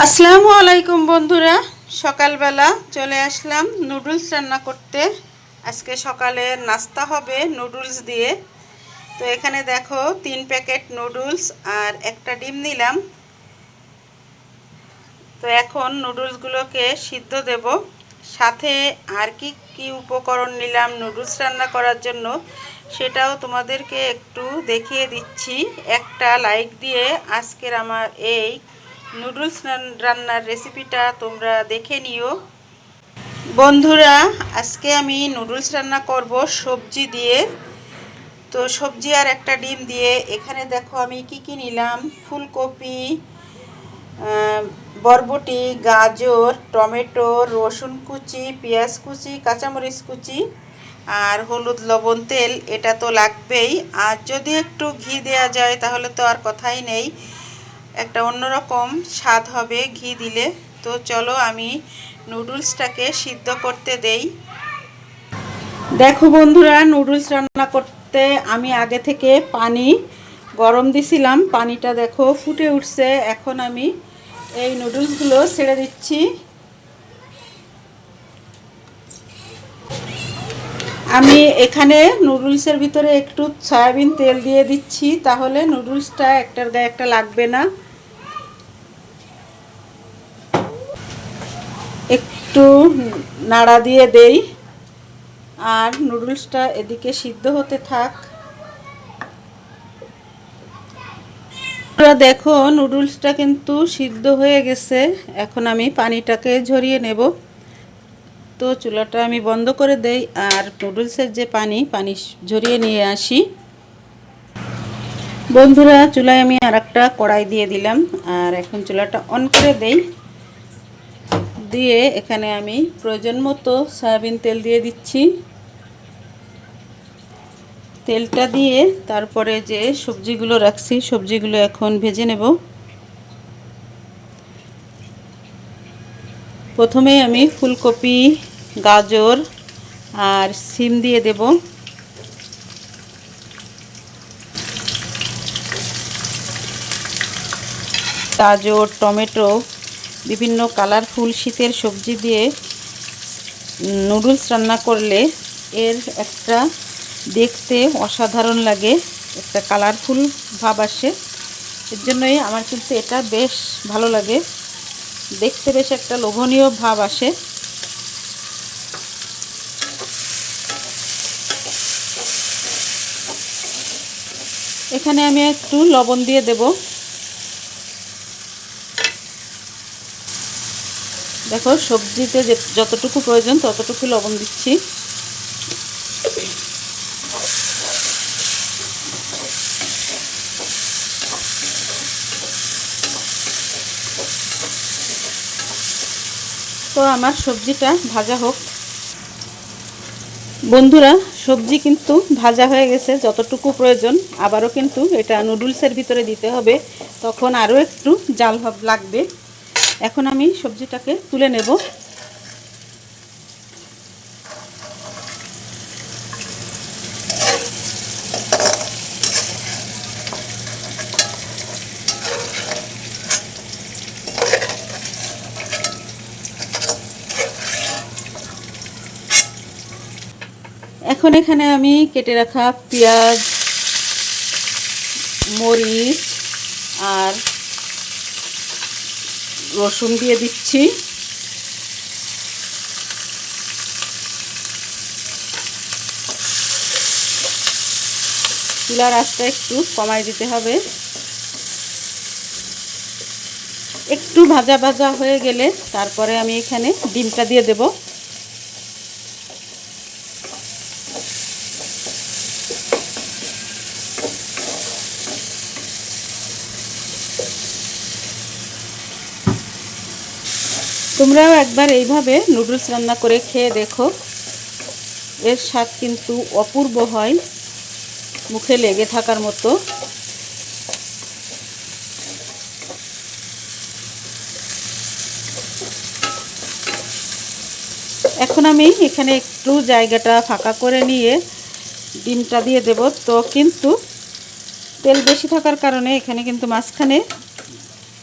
আসসালামু আলাইকুম বন্ধুরা। সকালবেলা চলে আসলাম নুডলস রান্না করতে। আজকে সকালে নাস্তা হবে নুডলস দিয়ে। তো এখানে দেখো তিন প্যাকেট নুডলস আর একটা ডিম নিলাম। তো এখন নুডলসগুলোকে সিদ্ধ দেব। সাথে আর কি কি উপকরণ নিলাম নুডলস রান্না করার জন্য সেটাও তোমাদেরকে একটু দেখিয়ে দিচ্ছি। একটা লাইক দিয়ে আজকের আমার এই নুডলস রান্নার রেসিপিটা তোমরা দেখে নিও। বন্ধুরা, আজকে আমি নুডলস রান্না করব সবজি দিয়ে। তো সবজি আর একটা ডিম দিয়ে। এখানে দেখো আমি কি কি নিলাম? ফুলকপি বরবটি, গাজর, টমেটো, রসুন কুচি, পেঁয়াজ কুচি, কাঁচামরিচ কুচি আর হলুদ লবণ তেল। এটা তো লাগবেই। আর যদি একটু ঘি দেওয়া যায় তাহলে তো আর কথাই নেই। একটা অন্যরকম স্বাদ হবে ঘি দিলে। তো চলো আমি নুডলসটাকে সিদ্ধ করতে দেই। দেখো বন্ধুরা, নুডলস রান্না করতে আমি আগে থেকে পানি গরম দিছিলাম। পানিটা দেখো ফুটে উঠছে। এখন আমি এই নুডলসগুলো ছেড়ে দিচ্ছি। আমি এখানে নুডলসের ভিতরে একটু সয়াবিন তেল দিয়ে দিচ্ছি। তাহলে নুডলসটা একটার গায়ে একটা লাগবে না। একটু নাড়া দিয়ে দেই। আর নুডলসটা এদিকে সিদ্ধ হতে থাক। দেখো, নুডলসটা কিন্তু সিদ্ধ হয়ে গেছে। এখন আমি পানিটাকে ঝরিয়ে নেব। তো চুলাটা আমি বন্ধ করে দেই আর নুডলসের যে পানি পানি ঝরিয়ে নিয়ে আসি। বন্ধুরা, চুলায় আমি আর একটা কড়াই দিয়ে দিলাম। আর এখন চুলাটা অন করে দেই। দিয়ে এখানে আমি প্রয়োজন মতো সয়াবিন তেল দিয়ে দিচ্ছি। তেলটা দিয়ে তারপরে যে সবজিগুলো রাখছি, সবজিগুলো এখন ভেজে নেব। প্রথমে আমি ফুলকপি, গাজর আর সিম দিয়ে দেব। গাজর, টমেটো বিভিন্ন কালারফুল শীতের সবজি দিয়ে নুডলস রান্না করলে এর একটা দেখতে অসাধারণ লাগে, একটা কালারফুল ভাব আসে। এর জন্যই আমার কিন্তু এটা বেশ ভালো লাগে। দেখতে বেশ একটা লোভনীয় ভাব আসে। এখানে আমি একটু লবণ দিয়ে দেব। দেখো, সবজিতে যতটুকু প্রয়োজন, ততটুকু লবণ দিচ্ছি। তো আমার সবজিটা ভাজা হোক। বন্ধুরা, সবজি কিন্তু ভাজা হয়ে গেছে, যতটুকু প্রয়োজন। আবারও কিন্তু এটা নুডলসের ভিতরে দিতে হবে। তখন আরও একটু জাল লাগবে। এখন আমি সবজিটাকে তুলে নেব। এখন এখানে আমি কেটে রাখা পেঁয়াজ মরিচ আর রসুন দিয়ে দিচ্ছি। চুলার আঁচটা একটু কমাই দিতে হবে। একটু ভাজা ভাজা হয়ে গেলে তারপরে আমি এখানে ডিমটা দিয়ে দেবো। তোমরাও একবার এইভাবে নুডলস রান্না করে খেয়ে দেখো। এর স্বাদ কিন্তু অপূর্ব হয়, মুখে লেগে থাকার মতো। এখন আমি এখানে একটু জায়গাটা ফাঁকা করে নিয়ে ডিমটা দিয়ে দেব। তো কিন্তু তেল বেশি থাকার কারণে এখানে কিন্তু মাঝখানে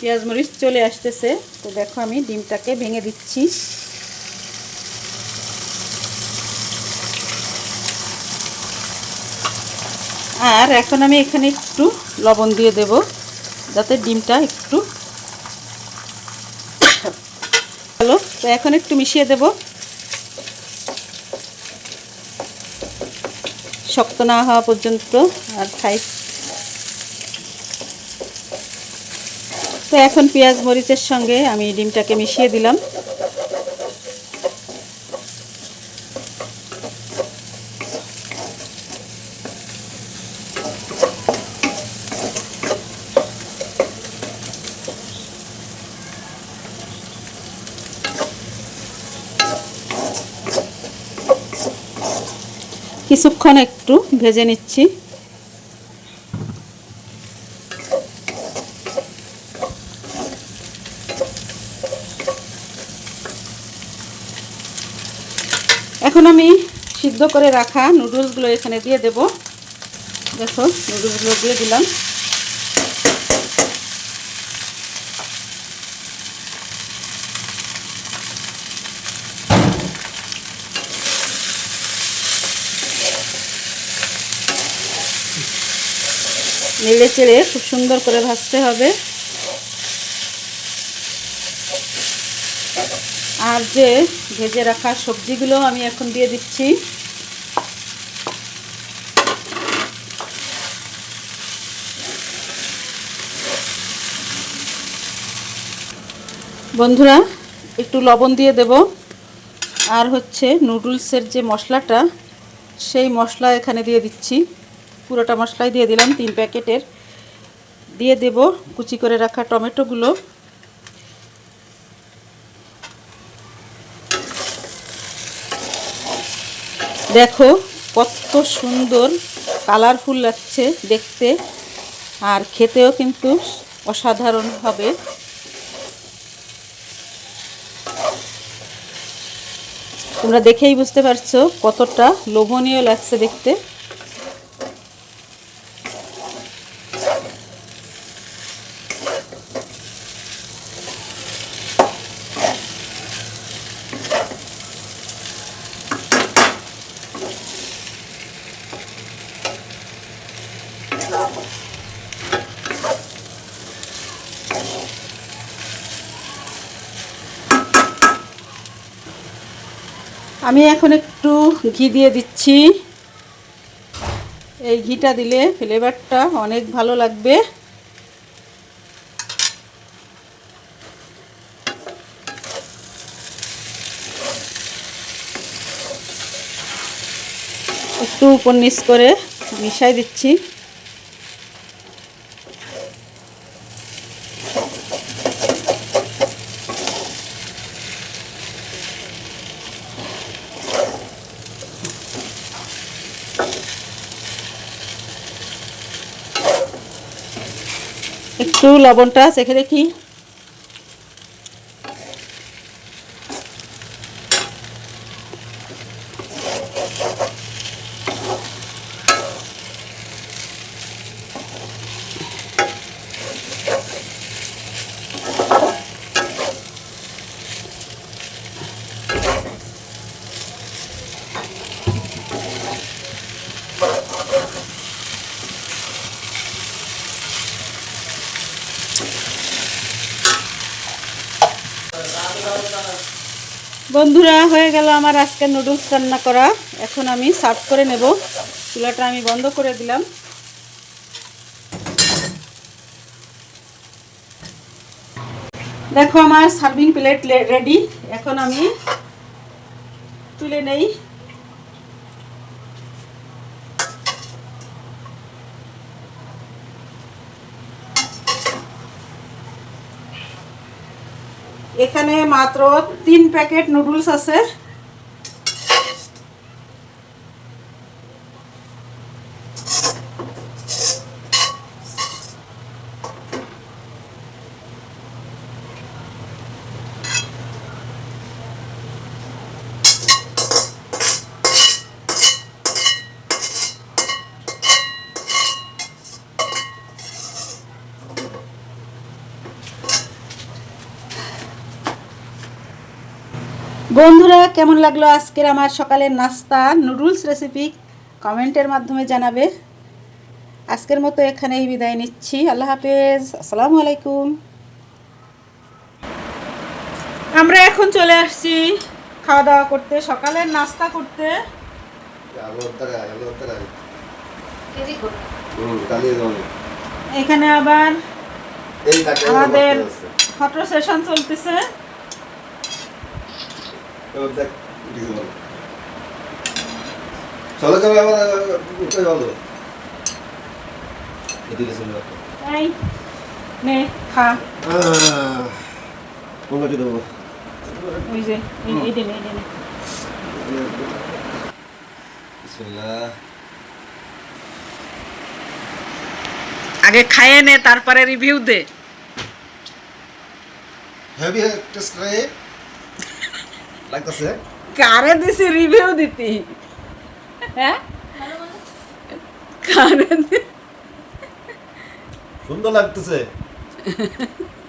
পেঁয়াজ মরিচ চলে আসতেছে। তো দেখো আমি ডিমটাকে ভেঙে দিচ্ছি। আর এখন আমি এখানে একটু লবণ দিয়ে দেব, যাতে ডিমটা একটু ভালো। তো এখন একটু মিশিয়ে দেব। শক্ত না হওয়া পর্যন্ত আর খাই তো এখন পেঁয়াজ মরিচের সঙ্গে আমি ডিমটাকে মিশিয়ে দিলাম। কিছুক্ষণ একটু ভেজে নিচ্ছি। এখন আমি সিদ্ধ করে রাখা নুডলসগুলো এখানে দিয়ে দেব। দেখো, নুডলসগুলো দিয়ে দিলাম। নেড়ে চেড়ে খুব সুন্দর করে ভাজতে হবে। আর যে ভেজে রাখা সবজিগুলো আমি এখন দিয়ে দিচ্ছি। বন্ধুরা, একটু লবণ দিয়ে দেব। আর হচ্ছে নুডলসের যে মশলাটা, সেই মশলা এখানে দিয়ে দিচ্ছি। পুরোটা মশলাই দিয়ে দিলাম, তিন প্যাকেটের। দিয়ে দেব কুচি করে রাখা টমেটোগুলো। দেখো, কত সুন্দর কালারফুল লাগছে দেখতে। আর খেতেও কিন্তু অসাধারণ হবে। তোমরা দেখেই বুঝতে পারছ কতটা লোভনীয় লাগছে দেখতে। আমি এখন একটু ঘি দিয়ে দিচ্ছি। এই ঘিটা দিলে ফ্লেভারটা অনেক ভালো লাগবে। একটু উপর নিচ করে মিশাই দিচ্ছি। একটু লবণটা চেখে দেখি বন্ধুরা, হয়ে গেল আমার আজকে নুডলস রান্না করা। এখন আমি সার্ভ করে নেব। চুলাটা আমি বন্ধ করে দিলাম। দেখো, আমার সার্ভিং প্লেট রেডি। এখন আমি তুলে নেই। এখানে মাত্র তিন প্যাকেট নুডলস আছে। বন্ধুরা কেমন লাগল আজকের আমার সকালের নাস্তা? নুডলস রেসিপি কমেন্টের মাধ্যমে জানাবে। আজকের মতো এখানেই বিদায় নিচ্ছি। আল্লাহ হাফেজ। আসসালামু আলাইকুম। আমরা এখন চলে আসছি খাওয়া দাওয়া করতে সকালের নাস্তা করতে। এখানে আবার আমাদের ফটো সেশন চলতেছে। এবার দেখ উঠে গেল চলো কেমন আবার উঠে গেল এদিকে শুনে রাখো এই নে খা। কোনটা দেবো? ওই যে এই- এই এই দিনে বিসমিল্লাহ। আগে খাইয়ে নে তারপরে রিভিউ দে। টেস্ট করে লাগতেছে। কারে দিছি রিভিউ দিতি? হ্যাঁ? কারে সুন্দর লাগতেছে।